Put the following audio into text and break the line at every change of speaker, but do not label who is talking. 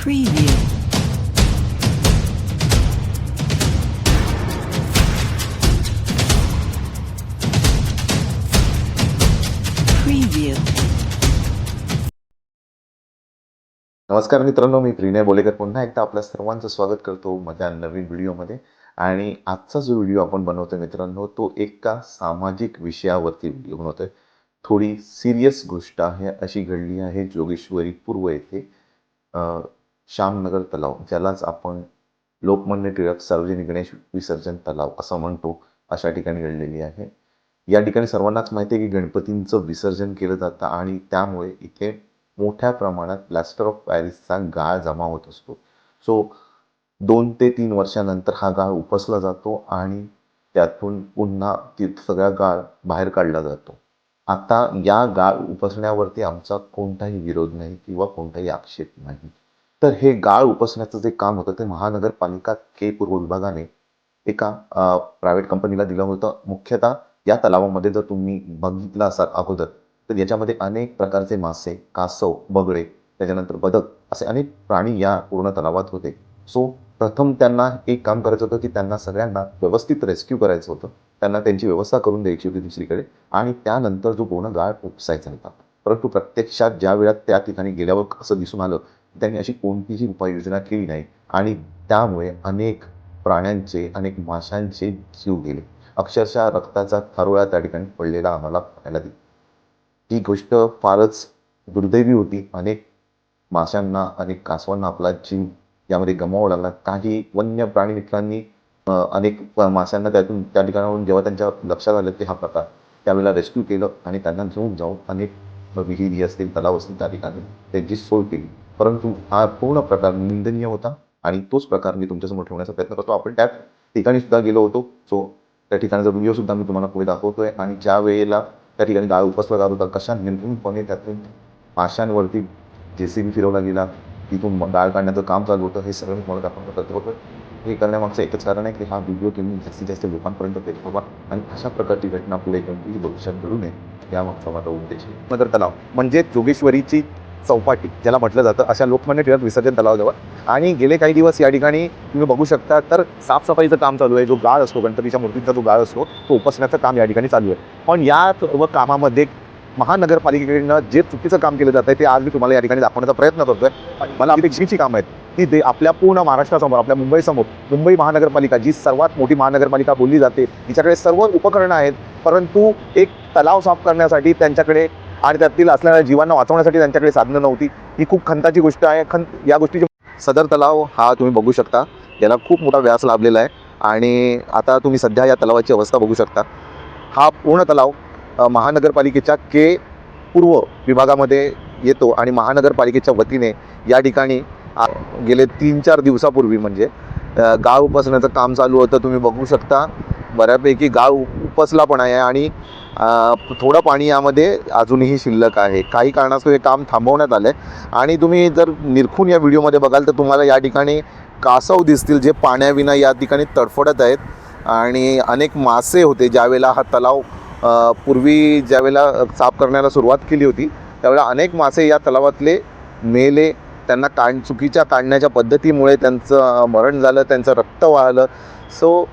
Preview. Preview.
नमस्कार मित्रांनो मी प्रिनय बोलेकर पुन्हा एकदा आपल्या सर्वांचं स्वागत करतो माझ्या नवीन व्हिडिओमध्ये आणि आजचा जो व्हिडिओ आपण बनवतोय मित्रांनो तो एका सामाजिक विषयावरती व्हिडिओ बनवतोय थोडी सिरियस गोष्ट आहे अशी घडली आहे जोगेश्वरी पूर्व येथे श्यामनगर तलाव ज्यालाच आपण लोकमान्य टिळक सार्वजनिक गणेश विसर्जन तलाव असं म्हणतो अशा ठिकाणी घडलेली आहे. या ठिकाणी सर्वांनाच माहिती आहे की गणपतींचं विसर्जन केलं जातं आणि त्यामुळे इथे मोठ्या प्रमाणात प्लॅस्टर ऑफ पॅरिसचा गाळ जमा होत असतो. सो दोन ते तीन वर्षानंतर हा गाळ उपसला जातो आणि त्यातून पुन्हा ती सगळा गाळ बाहेर काढला जातो. आता या गाळ उपसण्यावरती आमचा कोणताही विरोध नाही किंवा कोणताही आक्षेप नाही. तर हे गाळ उपसण्याचं जे काम होतं ते महानगरपालिका के पूर्व विभागाने एका प्रायव्हेट कंपनीला दिलं होतं. मुख्यतः या तलावामध्ये जर तुम्ही बघितलं असाल अगोदर तर याच्यामध्ये अनेक प्रकारचे मासे कासव बगळे त्याच्यानंतर बदक असे अनेक प्राणी या पूर्ण तलावात होते. सो प्रथम त्यांना एक काम करायचं होतं की त्यांना सगळ्यांना व्यवस्थित रेस्क्यू करायचं होतं. त्यांना त्यांची व्यवस्था करून द्यायची होती दुसरीकडे आणि त्यानंतर जो पूर्ण गाळ उपसायचा होता. परंतु प्रत्यक्षात ज्या वेळात त्या ठिकाणी गेल्यावर असं दिसून आलं त्यांनी अशी कोणतीही उपाययोजना केली नाही. आणि त्यामुळे अनेक प्राण्यांचे अनेक माशांचे जीव गेले. अक्षरशः रक्ताचा थारोळा त्या ठिकाणी पडलेला आम्हाला पाहायला दिला ही गोष्ट फारच दुर्दैवी होती. अनेक माशांना अनेक कासवांना आपला जीव यामध्ये गमावा लागला. काही वन्य प्राणी मित्रांनी अनेक माशांना त्यातून त्या ठिकाणावरून जेव्हा त्यांच्या लक्षात आलं ते हा प्रकार त्यावेळेला रेस्क्यू केलं आणि त्यांना घेऊन जाऊन अनेक विहिरी असतील तलाव असतील त्या ठिकाणी त्यांची सोय केली. परंतु हा पूर्ण प्रकार निंदनीय होता आणि तोच प्रकार मी तुमच्यासमोर ठेवण्याचा प्रयत्न करतो. आपण त्या ठिकाणी सुद्धा गेलो होतो. सो त्या ठिकाणीचा व्हिडिओ सुद्धा मी तुम्हाला पुढे दाखवतोय आणि ज्या वेळेला त्या ठिकाणी गाळ उपसला जात होता कशा निंदूनपणे त्यातून माशांवरती जे सी बी फिरवला गेला तिथून डाळ गाळ काढण्याचं काम चालू होतं हे सगळं तुम्हाला दाखवणं करत होतं हे करण्यामागचं एकच कारण आहे की हा व्हिडिओ तुम्ही जास्तीत जास्त लोकांपर्यंत पोहोचवा आणि अशा प्रकारची घटना पुढे कोणतीही भविष्यात घडू नये यामागचा माझा उद्देश आहे.
तलाव म्हणजे जोगेश्वरीची चौपाटी ज्याला म्हटलं जातं अशा लोकमान्य टिळक विसर्जन तलावाजवळ. आणि गेले काही दिवस या ठिकाणी तुम्ही बघू शकता तर साफसफाईचं काम चालू आहे. जो गाळ असतो गणपतीच्या मूर्तीचा जो गाळ असतो तो उपसण्याचं काम या ठिकाणी चालू आहे. पण या सर्व कामामध्ये महानगरपालिकेकडनं जे चुकीचं काम केलं जातं ते आज मी तुम्हाला या ठिकाणी दाखवण्याचा प्रयत्न करतोय. मला अपेक्षेची जी कामं आहेत ती दे आपल्या पूर्ण महाराष्ट्रासमोर आपल्या मुंबईसमोर मुंबई महानगरपालिका जी सर्वात मोठी महानगरपालिका बोलली जाते तिच्याकडे सर्व उपकरणं आहेत. परंतु एक तलाव साफ करण्यासाठी त्यांच्याकडे आणि त्यातील असणाऱ्या जीवांना वाचवण्यासाठी त्यांच्याकडे साधनं नव्हती. ही खूप खंताची गोष्ट आहे. खंत या गोष्टीची सदर तलाव हा तुम्ही बघू शकता. याला खूप मोठा व्यास लाभलेला आहे. आणि आता तुम्ही सध्या या तलावाची अवस्था बघू शकता. हा पूर्ण तलाव महानगरपालिकेच्या के पूर्व विभागामध्ये येतो आणि महानगरपालिकेच्या वतीने या ठिकाणी गेले तीन चार दिवसापूर्वी म्हणजे गाव उपसण्याचं काम चालू होतं. तुम्ही बघू शकता. बऱ्यापैकी गाव उपसला पण आहे आणि थोडं पाणी यामध्ये अजूनही शिल्लक आहे. काही कारणास्तव हे काम थांबवण्यात आलं आहे आणि तुम्ही जर निरखून या व्हिडिओमध्ये बघाल तर तुम्हाला या ठिकाणी कासव दिसतील जे पाण्याविना या ठिकाणी तडफडत आहेत. आणि अनेक मासे होते ज्यावेळेला हा तलाव पूर्वी ज्यावेळेला साफ करण्याला सुरुवात केली होती त्यावेळेला अनेक मासे या तलावातले मेले त्यांना काढ चुकीच्या काढण्याच्या पद्धतीमुळे त्यांचं मरण झालं त्यांचं रक्त वाहलं. सो